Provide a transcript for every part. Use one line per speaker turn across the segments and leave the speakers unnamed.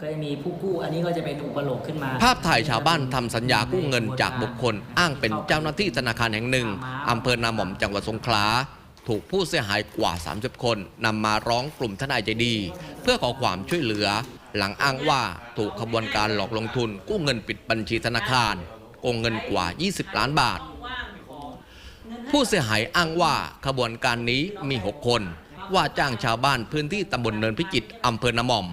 ก็จะมีผู้กู้อันนี้ก็จะเป็นอุปโลกขึ้นมา
ภาพถ่ายชาวบ้านทำสัญญากู้เงินจากบุคคล อ้างเป็นเจ้าหน้าที่ธนาคารแห่งหนึ่งอำเภอนาหม่อมจังหวัดสงขลาถูกผู้เสียหายกว่า 30 คนนำมาร้องกลุ่มทนายใจดี เพื่อขอความช่วยเหลือ หลังอ้างว่าถูกขบวนการหลอกลงทุน กู้เงินปิดบัญชีธนาคารโกงเงินกว่า 20 ล้านบาท ผู้เสียหายอ้างว่าขบวนการนี้มี 6 คน ว่าจ้างชาวบ้านพื้นที่ตำบลเนินพิจิตรอำเภอนาหม่อม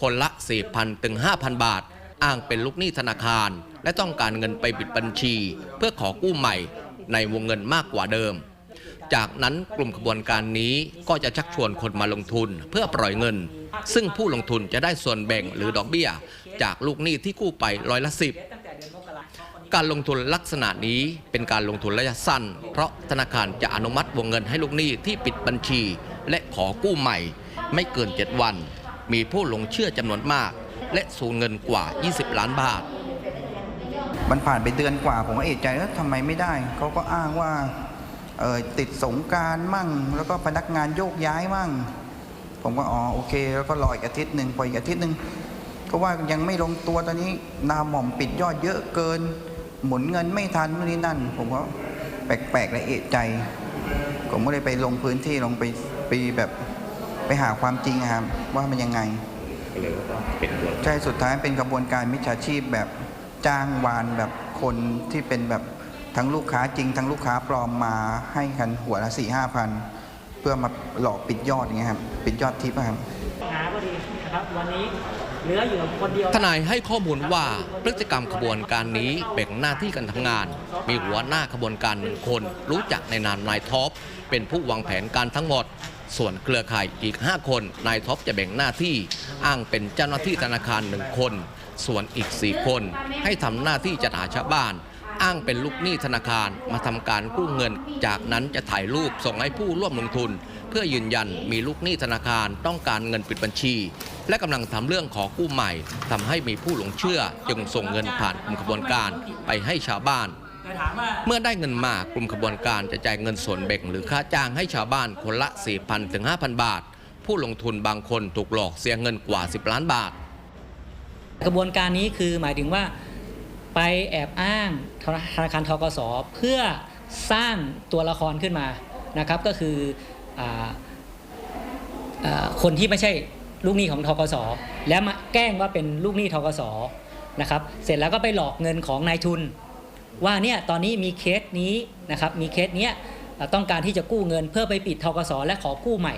คนละ 4,000 ถึง 5,000 บาท อ้างเป็นลูกหนี้ธนาคาร และต้องการเงินไปปิดบัญชี เพื่อขอกู้ใหม่ในวงเงินมากกว่าเดิม จากนั้นกลุ่มขบวนการนี้ก็จะชักชวนคนมาลงทุนเพื่อปล่อยเงิน ซึ่งผู้ลงทุนจะได้ส่วนแบ่งหรือดอกเบี้ย จากลูกหนี้ที่กู้ไปร้อยละสิบการลงทุนลักษณะนี้เป็นการลงทุนระยะสั้น เพราะธนาคารจะอนุมัติวงเงินให้ลูกหนี้ที่ปิดบัญชี และขอกู้ใหม่ ไม่เกิน 7 วัน มีผู้หลงเชื่อจำนวนมาก และสูญเงินกว่า 20 ล้านบาท
มันผ่านไปเดือนกว่า ผมก็เอะใจว่าทำไมไม่ได้ เขาก็อ้างว่าเออติดสงการมั่ง แล้วก็พนักงานโยกย้ายมั่ง ผมก็อ๋อโอเค แล้วก็รออีกอาทิตย์หนึ่งพออีกอาทิตย์หนึ่งก็ว่ายังไม่ลงตัวตอนนี้นาหม่อมปิดยอดเยอะเกิน หมุนเงินไม่ทันนู่นนี่นั่น ผมก็แปลกๆและเอะใจ ผมก็เลยไปลงพื้นที่ลงไปไปแบบ ไปหาความจริงอะครับว่ามันยังไงใช่สุดท้ายเป็นกระบวนการมิจฉาชีพแบบจ้างวานแบบคนที่เป็นแบบทั้งลูกค้าจริง ทั้งลูกค้าปลอมมาให้กันหัวละสี่ห้าพันเพื่อมาหลอกปิดยอดอย่างเงี้ยครับปิดยอดทิปอะครับ
หาพอดีนะครับวันนี้ เหลืออยู่คนเดียว
ทนายให้ข้อมูลว่าพฤติกรรมขบวนการนี้แบ่งหน้าที่กันทำงาน มีหัวหน้าขบวนการหนึ่งคน รู้จักในนามนายท็อปเป็นผู้วางแผนการทั้งหมด ส่วนเครือข่ายอีก 5 คนนายท็อปจะแบ่งหน้าที่ อ้างเป็นเจ้าหน้าที่ธนาคารหนึ่งคน ส่วนอีก 4 คน ให้ทำหน้าที่จัดหาชาวบ้านอ้างเป็นลูกหนี้ธนาคารมาทำการกู้เงิน จากนั้นจะถ่ายรูปส่งให้ผู้ร่วมลงทุน เพื่อยืนยันมีลูกหนี้ธนาคารต้องการเงินปิดบัญชี และกำลังทำเรื่องขอกู้ใหม่ทำให้มีผู้หลงเชื่อจึงส่งเงินผ่านกลุ่มขบวนการไปให้ชาวบ้าน เมื่อได้เงินมากลุ่มขบวนการจะจ่ายเงินส่วนแบ่งหรือค่าจ้างให้ชาวบ้านคนละ 4,000ถึง5,000 บาท ผู้ลงทุนบางคนถูกหลอกเสียเงินกว่า 10 ล้านบาท
กระบวนการนี้คือหมายถึงว่าไปแอบอ้างธนาคารทกสเพื่อสร้างตัวละครขึ้นมานะครับก็คือออคนที่ไม่ใช่ ลูกหนี้ของทกสแล้วมาแกล้งว่าเป็นลูกหนี้ทกสนะครับเสร็จแล้วก็ไปหลอกเงินของนายทุน ว่าเนี่ยตอนนี้มีเคสนี้นะครับมีเคสเนี้ยอ่าต้องการที่จะกู้เงินเพื่อไปปิดทกสและขอกู้ใหม่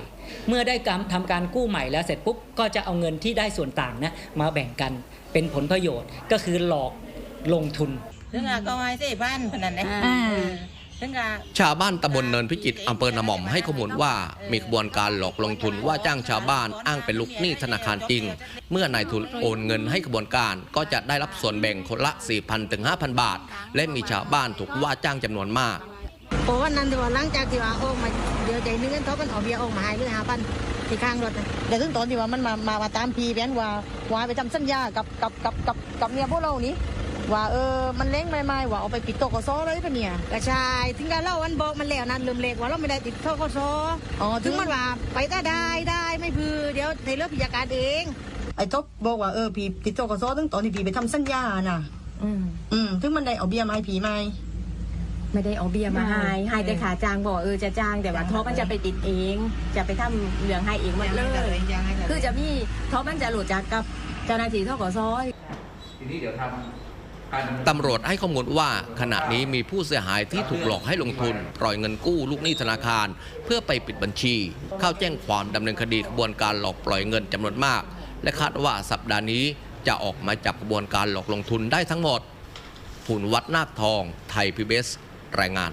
เมื่อได้การทำการกู้ใหม่แล้วเสร็จปุ๊บก็จะเอาเงินที่ได้ส่วนต่างนะมาแบ่งกันเป็นผลประโยชน์ก็คือหลอกลงทุน
ถึงอะก็ไว้สี่พันพนันนะ
อ่า
ถึงอะ
ชาวบ้านตำบลเนินพิจิตรอำเภอนาหม่อมให้ข้อมูลว่ามีกระบวนการหลอกลงทุนว่าจ้างชาวบ้านอ้างเป็นลูกหนี้ธนาคารจริง เมื่อนายทุนโอนเงินให้กระบวนการก็จะได้รับส่วนแบ่งคนละ 4,000ถึง5,000 บาท และมีชาวบ้านถูกว่าจ้างจำนวนมาก
โอ้วันนั้นที่ว่าหลังจากที่ว่าออกมาเดี๋ยวใจนึงเงินเขาเป็นเอาเบียร์ออกมาให้เรื่องหาพันที่ข้างรถน่ะแต่ถึงตอนที่ว่ามันมามามาตามพีแบนว่าว่าไปทำสัญญากับกับกับกับกับเมียพวกเรานี้ ว่าเออมันเล้งไม่ไม่ว่าเอาไปปิดโตกสเลยปะเนี่ยกระชายถึงการเล่าวันบอกมันแล้วนั้นลืมเลขว่าเราไม่ได้ติดโตกสอ๋อถึงมันว่าไปได้ได้ได้ไม่พือเดี๋ยวในเรื่องพิจารณาเองไอ้ทบบอกว่าเออพี่ติดโตกสถึงตอนที่พี่ไปทำสัญญาน่ะ
อืม
อืมถึงมันได้เอาเบียร์มาให้พี่ไหม
ไม่ได้เอาเบียร์มาให้ให้แต่ขาจ้างบอกเออจะจ้างแต่ว่าท็อปมันจะไปติดเอง จะไปทำเรื่องให้เองหมดเลยคือจะมีท็อปมันจะหลุดจากกับเจ้าหน้าที่ทกส
ตำรวจให้ข้อมูลว่าขณะนี้มีผู้เสียหายที่ถูกหลอกให้ลงทุนปล่อยเงินกู้ลูกหนี้ธนาคาร เพื่อไปปิดบัญชี เข้าแจ้งความดำเนินคดีขบวนการหลอกปล่อยเงินจำนวนมาก และคาดว่าสัปดาห์นี้จะออกมาจับขบวนการหลอกลงทุนได้ทั้งหมดผุนวัดนาคทอง ไทยพีบีเอสรายงาน